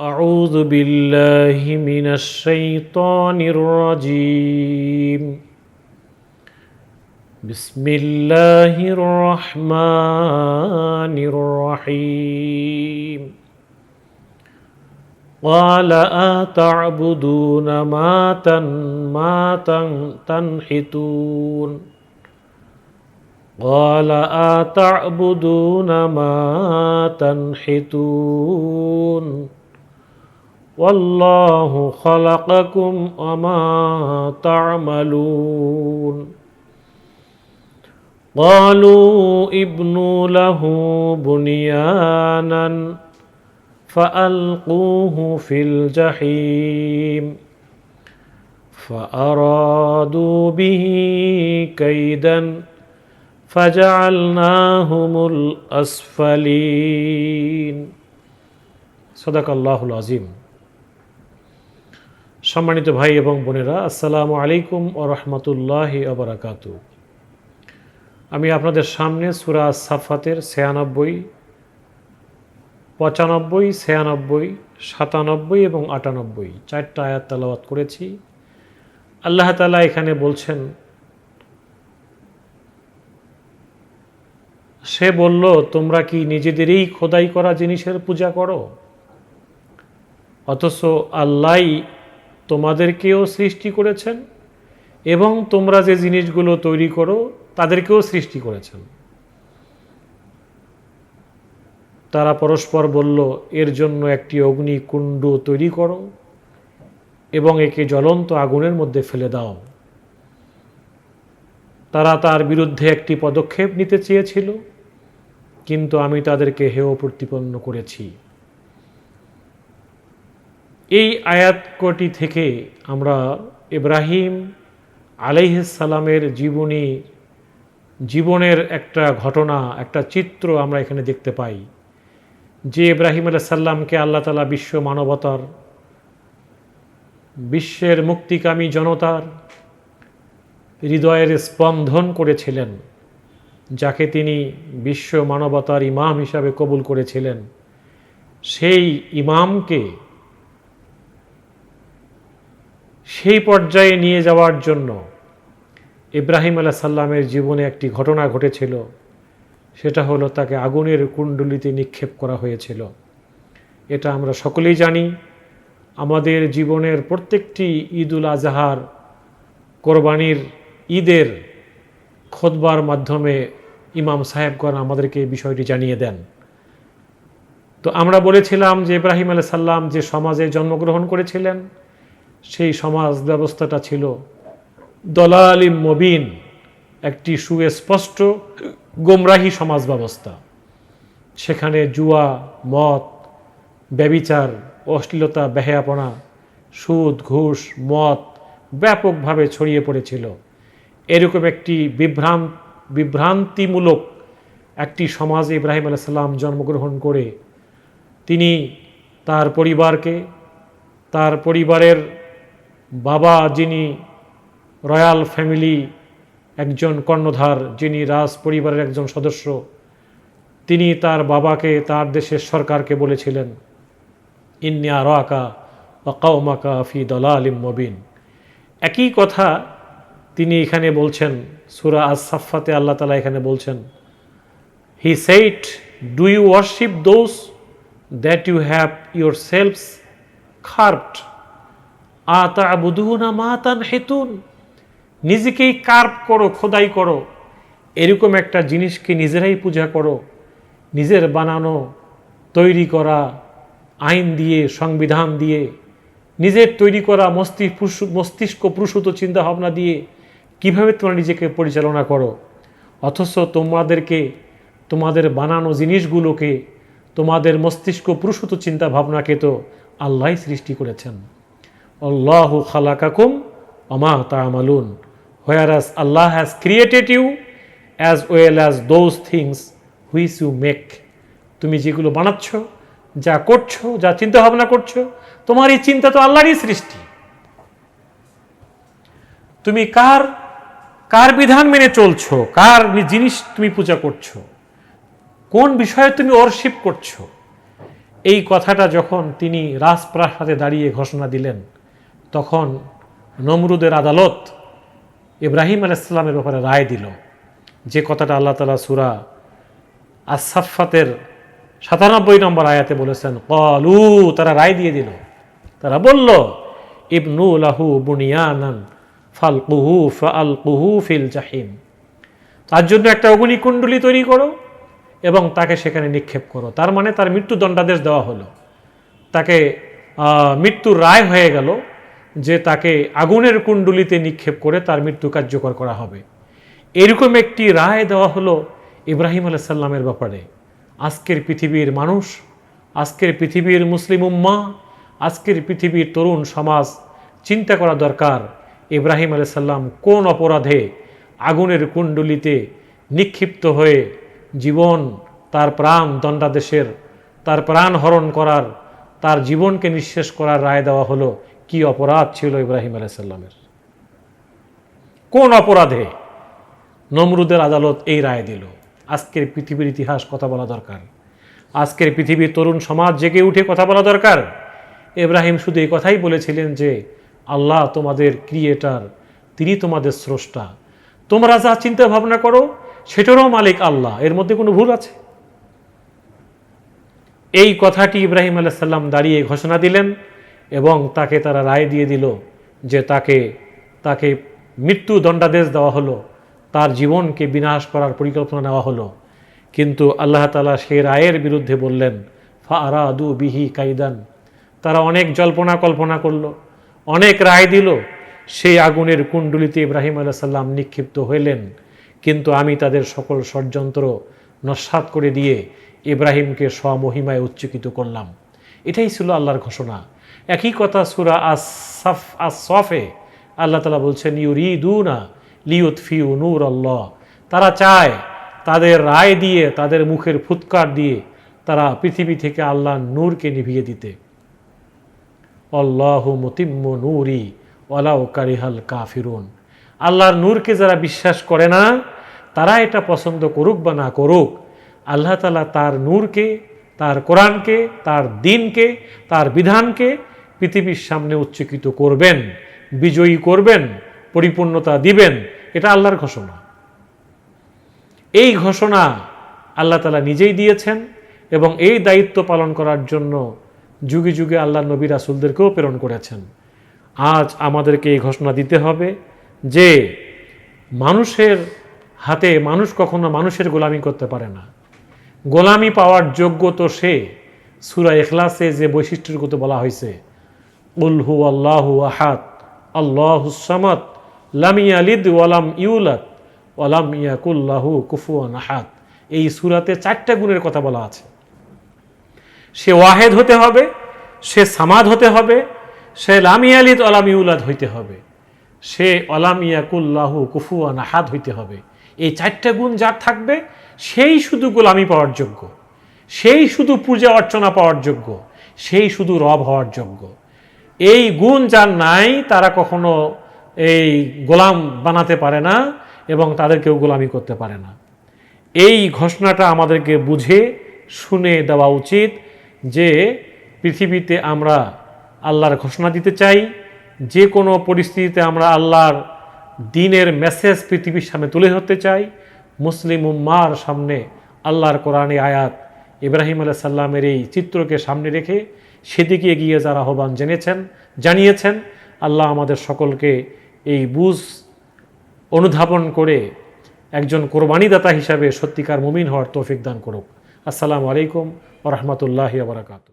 أعوذ بالله من الشيطان الرجيم. بسم الله الرحمن الرحيم. قال أتعبدون ما تن ما تن تنحتون. قال أتعبدون ما تنحتون. والله خلقكم وما تعملون قالوا ابنوا له بنيانا فألقوه في الجحيم فأرادوا به كيدا فجعلناهم الأسفلين صدق الله العظيم সম্মানিত ভাই এবং বোনেরা, আসসালামু আলাইকুম ও রহমতুল্লাহ আবরাকাতু আমি আপনাদের সামনে সুরা সাফাতের ছিয়ানব্বই, পঁচানব্বই, ছিয়ানব্বই, সাতানব্বই এবং আটানব্বই চারটা আয়াত তালাবাত করেছি। আল্লাহ তালা এখানে বলছেন, সে বলল, তোমরা কি নিজেদেরই খোদাই করা জিনিসের পূজা করো? অথচ আল্লাহ তোমাদেরকেও সৃষ্টি করেছেন এবং তোমরা যে জিনিসগুলো তৈরি করো, তাদেরকেও সৃষ্টি করেছেন। তারা পরস্পর বলল, এর জন্য একটি অগ্নিকুণ্ড তৈরি করো এবং একে জ্বলন্ত আগুনের মধ্যে ফেলে দাও। তারা তার বিরুদ্ধে একটি পদক্ষেপ নিতে চেয়েছিল, কিন্তু আমি তাদেরকে হেয় প্রতিপন্ন করেছি। এই আয়াত কটি থেকে আমরা ইব্রাহিম আলাইসালামের জীবনী, জীবনের একটা ঘটনা, একটা চিত্র আমরা এখানে দেখতে পাই। যে ইব্রাহিম আলাহ সাল্লামকে আল্লাহ তালা বিশ্ব মানবতার, বিশ্বের মুক্তিকামী জনতার হৃদয়ের স্পন্দন করেছিলেন, যাকে তিনি বিশ্ব মানবতার ইমাম হিসাবে কবুল করেছিলেন। সেই ইমামকে সেই পর্যায়ে নিয়ে যাওয়ার জন্য ইব্রাহিম আলাহ সাল্লামের জীবনে একটি ঘটনা ঘটেছিল। সেটা হলো তাকে আগুনের কুণ্ডলিতে নিক্ষেপ করা হয়েছিল। এটা আমরা সকলেই জানি। আমাদের জীবনের প্রত্যেকটি ঈদুল আজহার কোরবানির ঈদের খোদবার মাধ্যমে ইমাম সাহেবগণ আমাদেরকে এই বিষয়টি জানিয়ে দেন। তো আমরা বলেছিলাম যে ইব্রাহিম আলাহ সাল্লাম যে সমাজে জন্মগ্রহণ করেছিলেন সেই সমাজ ব্যবস্থাটা ছিল দলালিম মবিন, একটি সুস্পষ্ট গোমরাহি সমাজ ব্যবস্থা। সেখানে জুয়া, মদ, ব্যবিচার, অশ্লীলতা, বেহায়াপনা, সুদ, ঘুষ, মদ ব্যাপকভাবে ছড়িয়ে পড়েছিল। এরকম একটি বিভ্রান্ত, বিভ্রান্তিমূলক একটি সমাজে ইব্রাহিম আলাইসাল্লাম জন্মগ্রহণ করে, তিনি তার পরিবারকে, তার পরিবারের বাবা যিনি রয়্যাল ফ্যামিলি, একজন কর্ণধার যিনি রাজ পরিবারের একজন সদস্য, তিনি তার বাবাকে, তার দেশের সরকারকে বলেছিলেন, ইন্নিয়া রাকা বা কাউমাকা ফি দলা আলিম মবিন। একই কথা তিনি এখানে বলছেন, সুরা আজ সাফাতে আল্লাহ তালা এখানে বলছেন, হি সেইট do you worship those that you have your selves খার্পড আতা মাতান হেতুন নিজেকেই কার্প করো, খোদাই করো। এরকম একটা জিনিসকে নিজেরাই পূজা করো, নিজের বানানো, তৈরি করা, আইন দিয়ে, সংবিধান দিয়ে, নিজের তৈরি করা মস্তিষ্ক মস্তিষ্ক প্রসূত চিন্তাভাবনা দিয়ে কীভাবে তোমরা নিজেকে পরিচালনা করো? অথচ তোমাদেরকে, তোমাদের বানানো জিনিসগুলোকে, তোমাদের মস্তিষ্ক প্রসূত চিন্তাভাবনাকে তো আল্লাহ সৃষ্টি করেছেন। আল্লাহ খালাকাকুম অমা তামালুন। Whereas Allah has created you as well as those things which you make তুমি যেগুলো বানাচ্ছ, যা করছ, যা চিন্তা ভাবনা করছ, তোমার এই চিন্তা তো আল্লাহরই সৃষ্টি। তুমি কার কার বিধান মেনে চলছো, কার জিনিস তুমি পূজা করছ, কোন বিষয়ে তুমি অর্শিপ করছ, এই কথাটা যখন তিনি রাজপ্রাসাদে দাঁড়িয়ে ঘোষণা দিলেন তখন নমরুদের আদালত ইব্রাহিম আলাইসাল্লামের ব্যাপারে রায় দিল। যে কথাটা আল্লাহ তালা সুরা আসাফাতের সাতানব্বই নম্বর আয়াতে বলেছেন কলু তারা রায় দিয়ে দিল। তারা বলল, ইবনু লাহু বুনিয়ানান ফাল কুহু ফাল জাহিম তার জন্য একটা অগ্নিকুণ্ডলী তৈরি করো এবং তাকে সেখানে নিক্ষেপ করো। তার মানে তার মৃত্যুদণ্ডাদেশ দেওয়া হলো। তাকে মৃত্যুর রায় হয়ে গেল। যে তাকে আগুনের কুণ্ডুলিতে নিক্ষেপ করে তার মৃত্যু কার্যকর করা হবে। এরকম একটি রায় দেওয়া হলো ইব্রাহিম আলাইসাল্লামের ব্যাপারে। আজকের পৃথিবীর মানুষ, আজকের পৃথিবীর মুসলিম উম্মা, আজকের পৃথিবীর তরুণ সমাজ চিন্তা করা দরকার ইব্রাহিম আলাইসাল্লাম কোন অপরাধে আগুনের কুণ্ডুলিতে নিক্ষিপ্ত হয়ে জীবন, তার প্রাণ দণ্ডাদেশের, তার প্রাণ হরণ করার, তার জীবনকে নিঃশেষ করার রায় দেওয়া হলো কি অপরাধ ছিল ইব্রাহিম আলাইসাল্লামের কোন অপরাধে নমরুদের আদালত এই রায় দিল? আজকের পৃথিবীর ইতিহাস কথা বলা দরকার। আজকের পৃথিবীর তরুণ সমাজ জেগে উঠে কথা বলা দরকার। ইব্রাহিম শুধু এই কথাই বলেছিলেন যে, আল্লাহ তোমাদের ক্রিয়েটার, তিনি তোমাদের স্রষ্টা। তোমরা যা চিন্তা ভাবনা করো, সেটারও মালিক আল্লাহ। এর মধ্যে কোনো ভুল আছে? এই কথাটি ইব্রাহিম আলাইসাল্লাম দাঁড়িয়ে ঘোষণা দিলেন। এবং তাকে তারা রায় দিয়ে দিল যে তাকে তাকে মৃত্যু দণ্ডাদেশ দেওয়া হলো। তার জীবনকে বিনাশ করার পরিকল্পনা নেওয়া হলো। কিন্তু আল্লাহ তালা সেই রায়ের বিরুদ্ধে বললেন ফা আরাদু বিহি কাইদান। তারা অনেক জল্পনা কল্পনা করল, অনেক রায় দিল। সেই আগুনের কুণ্ডলিতে ইব্রাহিম আলাইসাল্লাম নিক্ষিপ্ত হইলেন। কিন্তু আমি তাদের সকল ষড়যন্ত্র নস্বাত করে দিয়ে ইব্রাহিমকে স্বমহিমায় উচ্চকিত করলাম। এটাই ছিল আল্লাহর ঘোষণা। একই কথা সুরা আসাফ আসফে আল্লাহ তালা বলছেন, ইউরিদুনা লিউত ফিউ নূর আল্লাহ তারা চায় তাদের রায় দিয়ে, তাদের মুখের ফুৎকার দিয়ে তারা পৃথিবী থেকে আল্লাহ নূরকে নিভিয়ে দিতে। অল্লাহ মতিম্ম নূরি ওয়ালাউ কারিহাল কাফিরুন। আল্লাহর নূরকে যারা বিশ্বাস করে না, তারা এটা পছন্দ করুক বা না করুক, আল্লাহ তালা তার নূরকে তার কোরআনকে, তার দিনকে, তার বিধানকে পৃথিবীর সামনে উচ্চকিত করবেন, বিজয়ী করবেন, পরিপূর্ণতা দিবেন, এটা আল্লাহর ঘোষণা। এই ঘোষণা আল্লাহ তালা নিজেই দিয়েছেন এবং এই দায়িত্ব পালন করার জন্য যুগে যুগে আল্লাহ নবী রাসুলদেরকেও প্রেরণ করেছেন। আজ আমাদেরকে এই ঘোষণা দিতে হবে যে মানুষের হাতে মানুষ কখনো মানুষের গোলামি করতে পারে না। গোলামি পাওয়ার যোগ্য তো সে, সুরা এখলাসে যে বৈশিষ্ট্যের কথা বলা হয়েছে। উলহু আল্লাহু আহাদ, আল্লাহু সামাদ, লামি ওয়ালাম ইউলাদ ওয়ালাম ইয়াকুল্লাহু কুফুয়ান আহাদ। এই সুরাতে চারটা গুণের কথা বলা আছে। সে ওয়াহেদ হতে হবে, সে সামাদ হতে হবে, সে লামিয়ালিদ অলামিউলাদ হইতে হবে, সে অলামিয়াকুল্লাহু কুফুয়ান আহাদ হইতে হবে। এই চারটা গুণ যার থাকবে, সেই শুধু গোলামি পাওয়ার যোগ্য। সেই শুধু পূজা অর্চনা পাওয়ার যোগ্য। সেই শুধু রব হওয়ার যোগ্য। এই গুণ যার নাই, তারা কখনো এই গোলাম বানাতে পারে না এবং তাদেরকেও গোলামি করতে পারে না। এই ঘোষণাটা আমাদেরকে বুঝে, শুনে দেওয়া উচিত যে পৃথিবীতে আমরা আল্লাহর ঘোষণা দিতে চাই, যে কোনো পরিস্থিতিতে আমরা আল্লাহর দিনের মেসেজ পৃথিবীর সামনে তুলে ধরতে চাই। মুসলিম উম্মার সামনে আল্লাহর কোরআনে আয়াত ইব্রাহিম আলাহ সাল্লামের এই চিত্রকে সামনে রেখে সেদিকে এগিয়ে যারা আহ্বান জেনেছেন জানিয়েছেন। আল্লাহ আমাদের সকলকে এই বুঝ অনুধাবন করে একজন কোরবানিদাতা হিসাবে সত্যিকার মুমিন হওয়ার তৌফিক দান করুক। আসসালামু আলাইকুম ওরহমতুল্লাহ বারাকাতু